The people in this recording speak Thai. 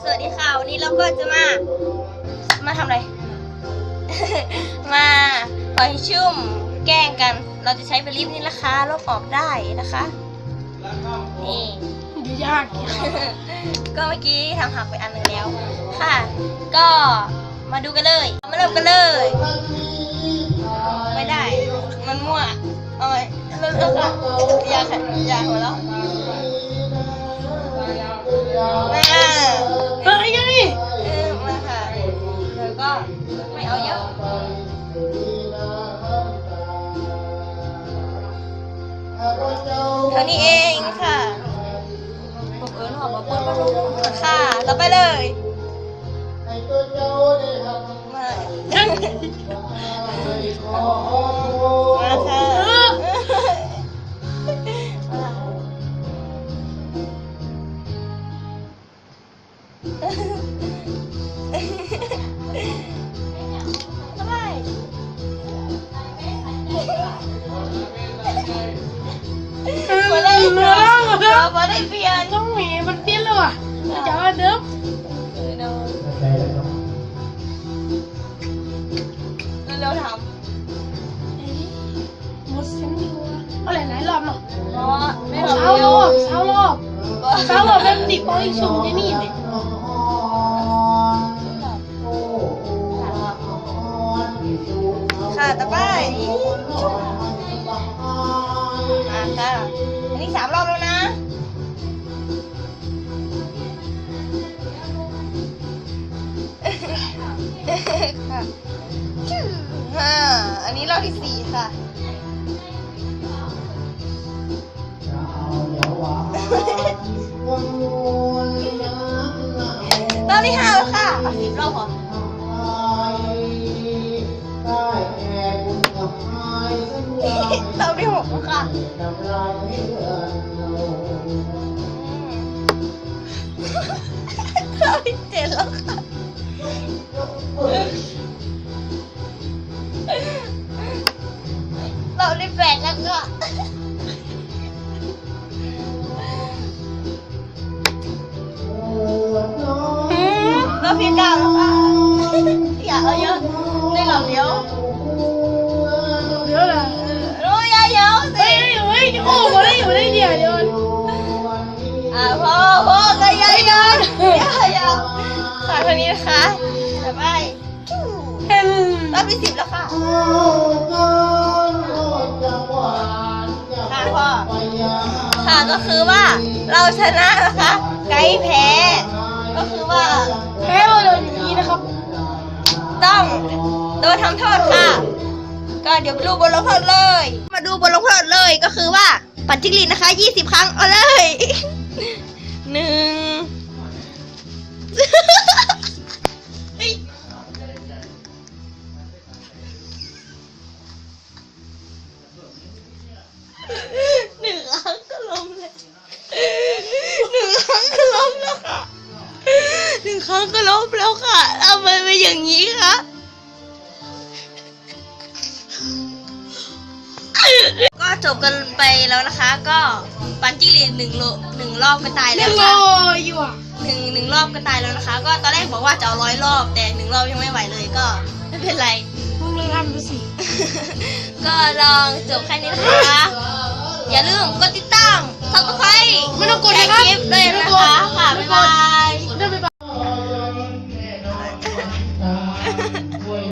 สวัสดีค่ะ วันนี้เราก็จะมา มาทำอะไร มาปล่อยชุ่มแกล้งกัน เราจะใช้เบลิฟนี่นะคะลบออกได้นะคะ นี่เดี๋ยวยาก ก็เมื่อกี้ทำหักไปอันหนึ่งแล้ว ค่ะ ก็มาดูกันเลย มาเริ่มกันเลย ไม่ได้ มันมั่วเอาไว้เริ่มค่ะอย่าค่ะอย่าหัวเราะ เท่านี้เองค่ะผมเอิญหอมมาปุ้นค่ะ ต่อไปเลยมามาค่ะ เนื้อเราไม่ได้เปลี่ยนต้องหมีมันเปลี่ยนแล้วอะมันจะเอาเดิมเร็วๆทหมดเสียงอยู่เอาหลายๆรอบเนาะำเพราะว่าไม่เช้ารอบเช้ารอบเช้ารอบแบบติดปอยชมที่นี่เลยค่ะต่อไปชุบอะค่ะ นนี้สามรอบแล้วนะค่ะห้าอันนี้รอบที่สี่ค่ะรอบที่ห้าแล้วค่ะเอาสิบรอบพอ หกแล้วค่ะรอบ ก็อยังเดินอย่าอย่าค่ะเท่านี้นะคะต่อไปจู้เห็นรอบที่สิบแล้วค่ะค่ะพ่อค่ะก็คือว่าเราชนะนะคะ ไกด์แพ้ ก็คือว่าแพ้เราโดนอย่างนี้นะครับ ต้องโดนทำโทษค่ะ ก็เดี๋ยวไปดูบทลงโทษเลย มาดูบทลงโทษเลยก็คือว่า ปัดจิกลินนะคะ 20 ครั้ง เอาเลยหนึ่ง หนึ่งครั้งก็ล้มเลยหนึ่งครั้งก็ล้มแล้วค่ะหนึ่งครั้งก็ล้มแล้วค่ะทำไมเป็นอย่างนี้คะก็จบกันไปแล้วนะคะ ก็ปันจิลีหนึ่งโลหนึ่งรอบก็ตายแล้วค่ะออยู่อะ หนึ่งหนึ่งรอบก็ตายแล้วนะคะ ก็ตอนแรกบอกว่าจะเอาร้อยรอบ แต่หนึ่งรอบยังไม่ไหวเลยก็ไม่เป็นไรมึงเลยทำดูสิ ก็ลองจบแค่นี้นะคะ อย่าลืมกดติดตามซับสไครต์ไม่ต้องกด